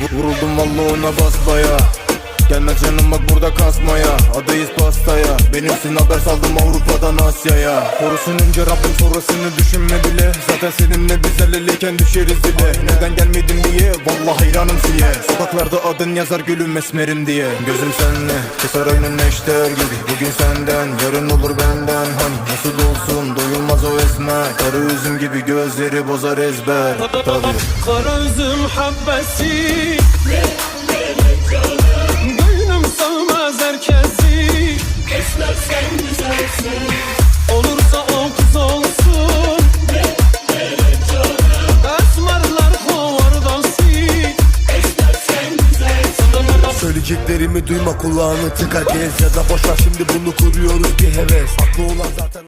yumruğuna bas baya Gelme canım bak burada kasmaya. Adayız pastaya. Benimsin haber saldım Avrupa'dan Asya'ya. Korusun önce Rabbim sonrasını düşünme bile. Zaten seninle biz el düşeriz dile Neden gelmedin diye? Vallahi hayranım siye Sokaklarda adın yazar gülüm esmerim diye. Gözüm senle keser aynı neşter gibi. Bugün senden yarın olur benden. Hani nasıl olsun esmer Karı üzüm gibi gözleri bozar ezber. Tabii. Kara üzüm habbesi. Gönlüm sığmaz herkesi. Esmer sen güzelsin Olursa o kız olsun. Esmerler sen güzelsin Söyleyeceklerimi duyma kulağını tıka gez. Ya da boşver şimdi bunu kuruyoruz bir heves. Haklı olan zaten